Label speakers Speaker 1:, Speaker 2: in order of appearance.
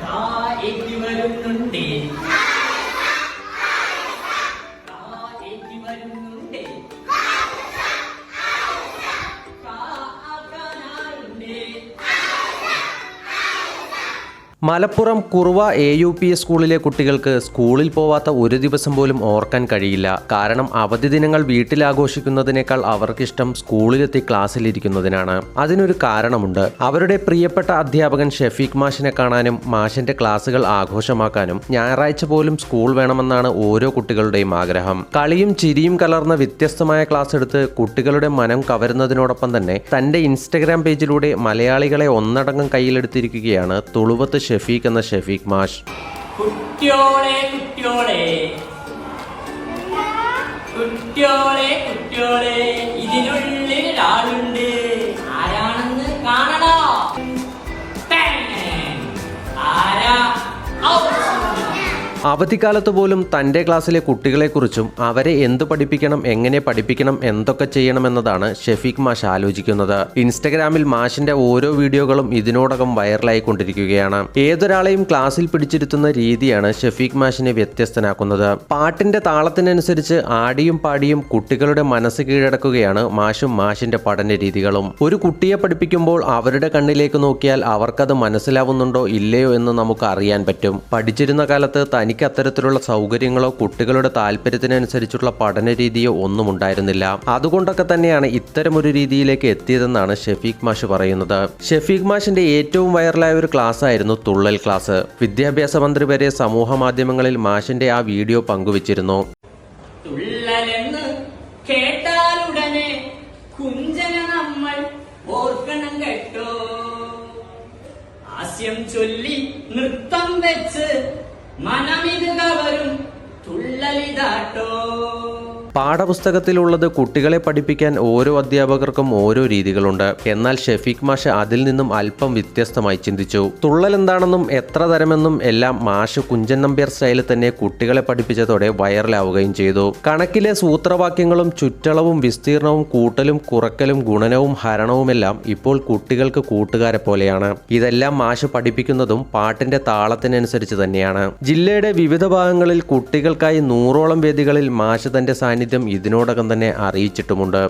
Speaker 1: కా ఎక్కి వరుణుండే
Speaker 2: Malappuram Kuruva A U P സ്കൂളിലെ കുട്ടികൾക്ക് സ്കൂളിൽ പോവാത്ത ഒരു ദിവസം പോലും ഓർക്കാൻ കഴിയില്ല. കാരണം അവധി ദിനങ്ങൾ വീട്ടിൽ വീട്ടിലാഘോഷിക്കുന്നതിനേക്കാൾ അവർക്കിഷ്ടം സ്കൂളിലെത്തി ക്ലാസ്സിലിരിക്കുന്നതിനാണ്. അതിനൊരു കാരണമുണ്ട്. അവരുടെ പ്രിയപ്പെട്ട അധ്യാപകൻ ഷെഫീഖ് മാഷിനെ കാണാനും മാഷിന്റെ ക്ലാസ്സുകൾ ആഘോഷമാക്കാനും ഞായറാഴ്ച പോലും സ്കൂൾ വേണമെന്നാണ് ഓരോ കുട്ടികളുടെയും ആഗ്രഹം. കളിയും ചിരിയും കലർന്ന വ്യത്യസ്തമായ ക്ലാസ് എടുത്ത് കുട്ടികളുടെ മനം കവരുന്നതിനോടൊപ്പം തന്നെ തന്റെ ഇൻസ്റ്റഗ്രാം പേജിലൂടെ മലയാളികളെ ഒന്നടങ്കം കയ്യിലെടുത്തിരിക്കുകയാണ് തുളുവത്ത് ഷെഫീഖ് എന്ന ഷെഫീഖ് മാഷ്.
Speaker 1: കുട്ടിയോളെ കുട്ടിയോളെ. കുട്ടിയോളെ.
Speaker 2: അവധിക്കാലത്ത് പോലും തന്റെ ക്ലാസ്സിലെ കുട്ടികളെക്കുറിച്ചും അവരെ എന്ത് പഠിപ്പിക്കണം എങ്ങനെ പഠിപ്പിക്കണം എന്തൊക്കെ ചെയ്യണമെന്നതാണ് ഷെഫീഖ് മാഷ് ആലോചിക്കുന്നത്. ഇൻസ്റ്റഗ്രാമിൽ മാഷിന്റെ ഓരോ വീഡിയോകളും ഇതിനോടകം വൈറലായിക്കൊണ്ടിരിക്കുകയാണ്. ഏതൊരാളെയും ക്ലാസ്സിൽ പിടിച്ചിരുത്തുന്ന രീതിയാണ് ഷെഫീഖ് മാഷിനെ വ്യത്യസ്തനാക്കുന്നത്. പാട്ടിന്റെ താളത്തിനനുസരിച്ച് ആടിയും പാടിയും കുട്ടികളുടെ മനസ്സ് കീഴടക്കുകയാണ് മാഷും മാഷിന്റെ പഠന രീതികളും. ഒരു കുട്ടിയെ പഠിപ്പിക്കുമ്പോൾ അവരുടെ കണ്ണിലേക്ക് നോക്കിയാൽ അവർക്കത് മനസ്സിലാവുന്നുണ്ടോ ഇല്ലയോ എന്ന് നമുക്ക് അറിയാൻ പറ്റും. പഠിച്ചിരുന്ന കാലത്ത് തനിക്ക് അത്തരത്തിലുള്ള സൗകര്യങ്ങളോ കുട്ടികളുടെ താല്പര്യത്തിനനുസരിച്ചുള്ള പഠന രീതിയോ ഒന്നും ഉണ്ടായിരുന്നില്ല. അതുകൊണ്ടൊക്കെ തന്നെയാണ് ഇത്തരമൊരു രീതിയിലേക്ക് എത്തിയതെന്നാണ് ഷെഫീഖ് മാഷ് പറയുന്നത്. ഷെഫീഖ് മാഷിന്റെ ഏറ്റവും വൈറലായ ഒരു ക്ലാസ് ആയിരുന്നു തുള്ളൽ ക്ലാസ്. വിദ്യാഭ്യാസ മന്ത്രി വരെ സമൂഹ മാധ്യമങ്ങളിൽ മാഷിന്റെ ആ വീഡിയോ പങ്കുവച്ചിരുന്നു.
Speaker 1: കേട്ടാലുടനെ നമ്മൾ ഓർക്കണം കേട്ടോ. ചൊല്ലി നൃത്തം വെച്ച് மனமிது கவரும் துள்ளலிதாட்டோ.
Speaker 2: പാഠപുസ്തകത്തിലുള്ളത് കുട്ടികളെ പഠിപ്പിക്കാൻ ഓരോ അധ്യാപകർക്കും ഓരോ രീതികളുണ്ട്. എന്നാൽ ഷെഫീഖ് മാഷ് അതിൽ നിന്നും അല്പം വ്യത്യസ്തമായി ചിന്തിച്ചു. തുള്ളൽ എന്താണെന്നും എത്ര തരമെന്നും എല്ലാം മാഷ് കുഞ്ചൻ നമ്പ്യാർ സ്റ്റൈലിൽ തന്നെ കുട്ടികളെ പഠിപ്പിച്ചതോടെ വൈറലാവുകയും ചെയ്തു. കണക്കിലെ സൂത്രവാക്യങ്ങളും ചുറ്റളവും വിസ്തീർണവും കൂട്ടലും കുറക്കലും ഗുണനവും ഹരണവുമെല്ലാം ഇപ്പോൾ കുട്ടികൾക്ക് കൂട്ടുകാരെ പോലെയാണ്. ഇതെല്ലാം മാഷ് പഠിപ്പിക്കുന്നതും പാട്ടിന്റെ താളത്തിനനുസരിച്ച് തന്നെയാണ്. ജില്ലയുടെ വിവിധ ഭാഗങ്ങളിൽ കുട്ടികൾക്കായി നൂറോളം വേദികളിൽ മാഷ് തന്റെ സാന്നിധ്യം ഇതിനോടകം തന്നെ അറിയിച്ചിട്ടുമുണ്ട്.